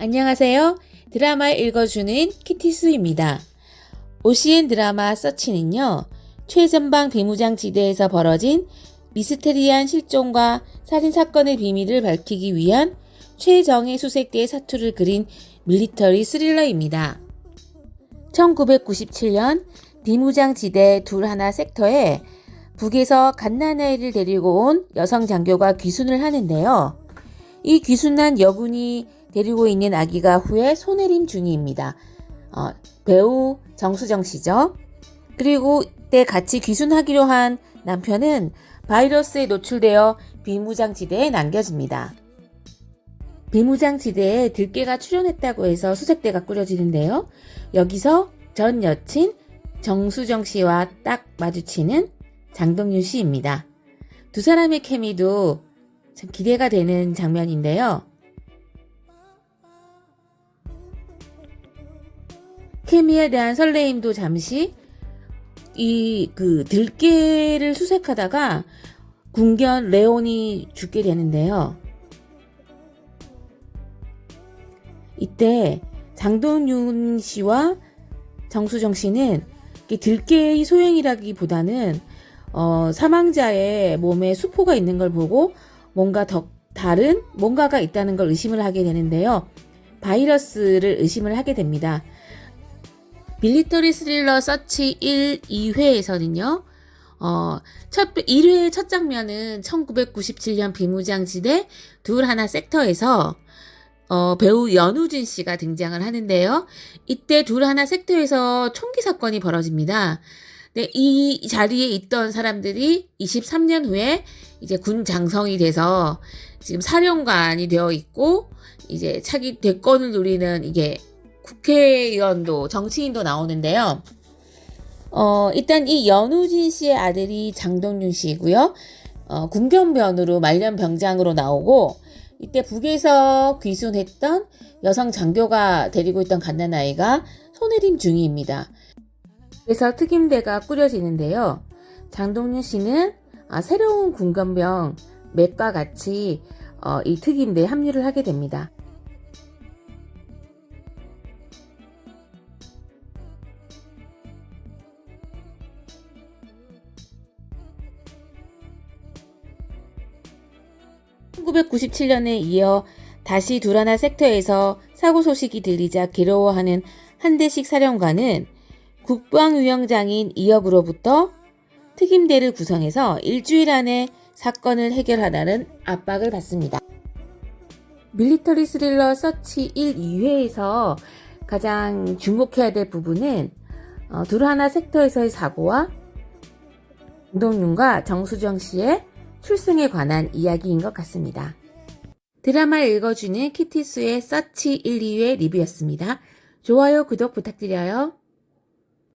안녕하세요. 드라마 읽어주는 키티수입니다. OCN 드라마 서치는요, 최전방 비무장 지대에서 벌어진 미스테리한 실종과 살인사건의 비밀을 밝히기 위한 최정예 수색대의 사투를 그린 밀리터리 스릴러입니다. 1997년 비무장 지대 둘 하나 섹터에 북에서 갓난아이를 데리고 온 여성 장교가 귀순을 하는데요. 이 귀순한 여군이 데리고 있는 아기가 후에 손해림 중이입니다. 어, 배우 정수정 씨죠. 그리고 이때 같이 귀순하기로 한 남편은 바이러스에 노출되어 비무장지대에 남겨집니다. 비무장지대에 들깨가 출연했다고 해서 수색대가 꾸려지는데요. 여기서 전 여친 정수정 씨와 딱 마주치는 장동윤 씨입니다. 두 사람의 케미도 참 기대가 되는 장면인데요. 케미에 대한 설레임도 잠시 이 그 들깨를 수색하다가 궁견 레온이 죽게 되는데요. 이때 장동윤 씨와 정수정 씨는 들깨의 소행이라기보다는 어, 사망자의 몸에 수포가 있는 걸 보고 뭔가 더 다른 뭔가가 있다는 걸 의심을 하게 되는데요. 바이러스를 의심을 하게 됩니다. 밀리터리 스릴러 서치 1, 2회에서는요. 어, 첫 1회의 첫 장면은 1997년 비무장지대 둘 하나 섹터에서 어, 배우 연우진 씨가 등장을 하는데요. 이때 둘 하나 섹터에서 총기 사건이 벌어집니다. 네, 이 자리에 있던 사람들이 23년 후에 이제 군 장성이 돼서 지금 사령관이 되어 있고 이제 차기 대권을 노리는 이게 국회의원도 정치인도 나오는데요. 어, 일단 이 연우진 씨의 아들이 장동윤 씨이고요. 어, 군견변으로 말년 병장으로 나오고 이때 북에서 귀순했던 여성 장교가 데리고 있던 갓난아이가 손해림 중이입니다. 그래서 특임대가 꾸려지는데요. 장동윤 씨는 아, 새로운 군건병 맥과 같이 어, 이 특임대에 합류를 하게 됩니다. (1997년에) 이어 다시 두라나 섹터에서 사고 소식이 들리자 괴로워하는 한대식 사령관은 국방위원장인 이혁으로부터 특임대를 구성해서 일주일 안에 사건을 해결하라는 압박을 받습니다. 밀리터리 스릴러 서치 1, 2회에서 가장 주목해야 될 부분은 어, 두라나 섹터에서의 사고와 김동윤과 정수정 씨의 출생에 관한 이야기인 것 같습니다. 드라마 읽어주는 키티수의 서치 1, 2회 리뷰였습니다. 좋아요, 구독 부탁드려요.